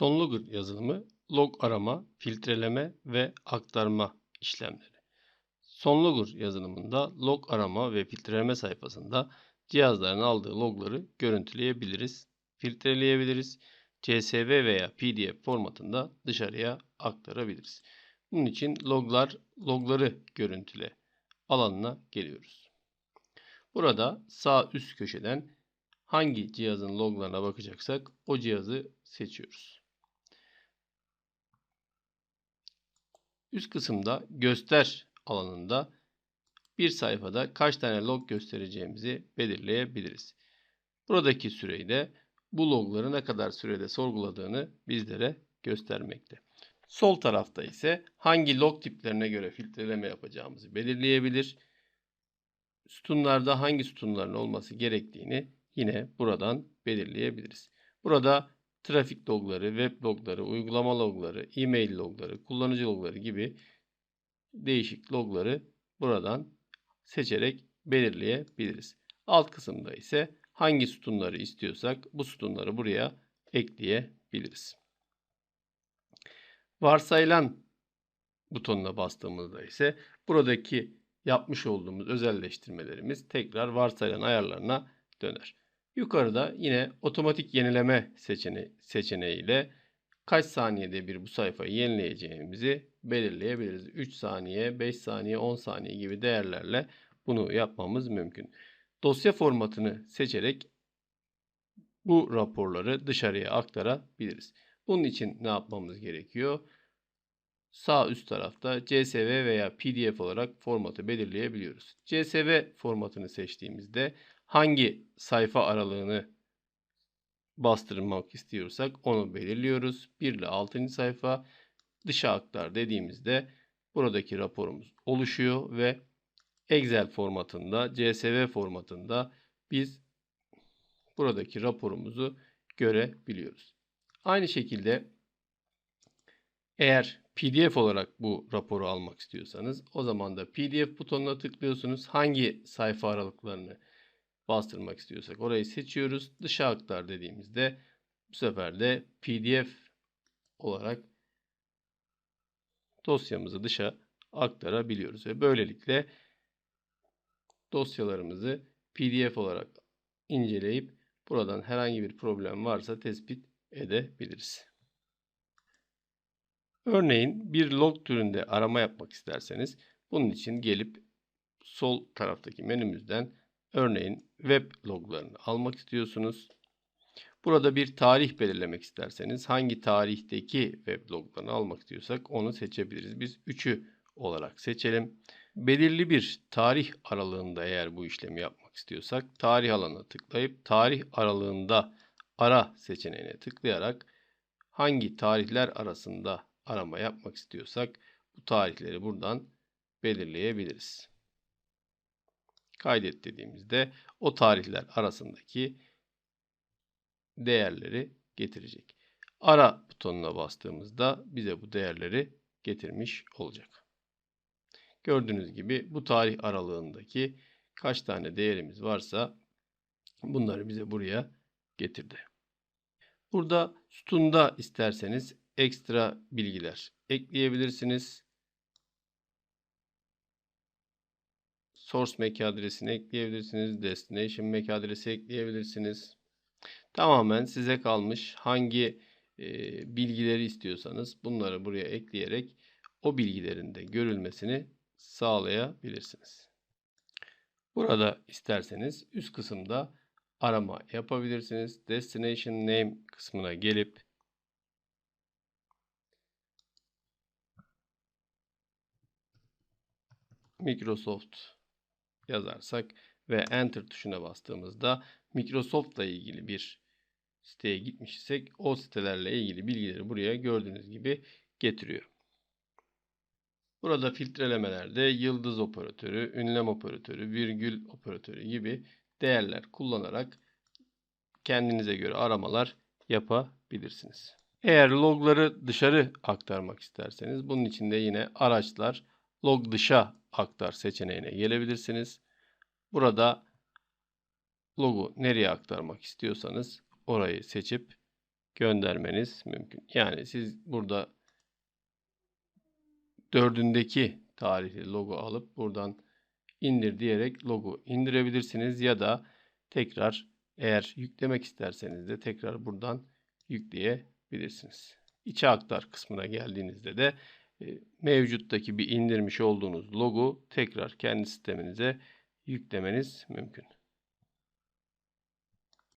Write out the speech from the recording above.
Sonlogger yazılımı log arama, filtreleme ve aktarma işlemleri. Sonlogger yazılımında log arama ve filtreleme sayfasında cihazların aldığı logları görüntüleyebiliriz, filtreleyebiliriz. CSV veya PDF formatında dışarıya aktarabiliriz. Bunun için loglar, logları görüntüle alanına geliyoruz. Burada sağ üst köşeden hangi cihazın loglarına bakacaksak o cihazı seçiyoruz. Üst kısımda göster alanında bir sayfada kaç tane log göstereceğimizi belirleyebiliriz. Buradaki süreyi de bu logları ne kadar sürede sorguladığını bizlere göstermekte. Sol tarafta ise hangi log tiplerine göre filtreleme yapacağımızı belirleyebilir. Sütunlarda hangi sütunların olması gerektiğini yine buradan belirleyebiliriz. Burada trafik logları, web logları, uygulama logları, e-mail logları, kullanıcı logları gibi değişik logları buradan seçerek belirleyebiliriz. Alt kısımda ise hangi sütunları istiyorsak bu sütunları buraya ekleyebiliriz. Varsayılan butonuna bastığımızda ise buradaki yapmış olduğumuz özelleştirmelerimiz tekrar varsayılan ayarlarına döner. Yukarıda yine otomatik yenileme seçeneği, seçeneğiyle kaç saniyede bir bu sayfayı yenileyeceğimizi belirleyebiliriz. 3 saniye, 5 saniye, 10 saniye gibi değerlerle bunu yapmamız mümkün. Dosya formatını seçerek bu raporları dışarıya aktarabiliriz. Bunun için ne yapmamız gerekiyor? Sağ üst tarafta CSV veya PDF olarak formatı belirleyebiliyoruz. CSV formatını seçtiğimizde hangi sayfa aralığını bastırmak istiyorsak onu belirliyoruz. 1 ile 6. sayfa dışa aktar dediğimizde buradaki raporumuz oluşuyor ve Excel formatında, CSV formatında biz buradaki raporumuzu görebiliyoruz. Aynı şekilde eğer PDF olarak bu raporu almak istiyorsanız o zaman da PDF butonuna tıklıyorsunuz. Hangi sayfa aralıklarını bastırmak istiyorsak orayı seçiyoruz. Dışa aktar dediğimizde bu sefer de PDF olarak dosyamızı dışa aktarabiliyoruz ve böylelikle dosyalarımızı PDF olarak inceleyip buradan herhangi bir problem varsa tespit edebiliriz. Örneğin bir log türünde arama yapmak isterseniz bunun için gelip sol taraftaki menümüzden örneğin web loglarını almak istiyorsunuz. Burada bir tarih belirlemek isterseniz hangi tarihteki web loglarını almak istiyorsak onu seçebiliriz. Biz 3'ü olarak seçelim. Belirli bir tarih aralığında eğer bu işlemi yapmak istiyorsak tarih alanına tıklayıp tarih aralığında ara seçeneğine tıklayarak hangi tarihler arasında arama yapmak istiyorsak bu tarihleri buradan belirleyebiliriz. Kaydet dediğimizde o tarihler arasındaki değerleri getirecek. Ara butonuna bastığımızda bize bu değerleri getirmiş olacak. Gördüğünüz gibi bu tarih aralığındaki kaç tane değerimiz varsa bunları bize buraya getirdi. Burada sütunda isterseniz ekstra bilgiler ekleyebilirsiniz. Source MAC adresini ekleyebilirsiniz. Destination MAC adresi ekleyebilirsiniz. Tamamen size kalmış hangi e, bilgileri istiyorsanız bunları buraya ekleyerek o bilgilerin de görülmesini sağlayabilirsiniz. Burada isterseniz üst kısımda arama yapabilirsiniz. Destination Name kısmına gelip Microsoft yazarsak ve Enter tuşuna bastığımızda Microsoft'la ilgili bir siteye gitmişsek o sitelerle ilgili bilgileri buraya gördüğünüz gibi getiriyor. Burada filtrelemelerde yıldız operatörü, ünlem operatörü, virgül operatörü gibi değerler kullanarak kendinize göre aramalar yapabilirsiniz. Eğer logları dışarı aktarmak isterseniz bunun için de yine araçlar log dışa aktar seçeneğine gelebilirsiniz. Burada logu nereye aktarmak istiyorsanız orayı seçip göndermeniz mümkün. Yani siz burada dördündeki tarihli logo alıp buradan indir diyerek logo indirebilirsiniz ya da tekrar eğer yüklemek isterseniz de tekrar buradan yükleyebilirsiniz. İçe aktar kısmına geldiğinizde de mevcuttaki bir indirmiş olduğunuz logo tekrar kendi sisteminize yüklemeniz mümkün.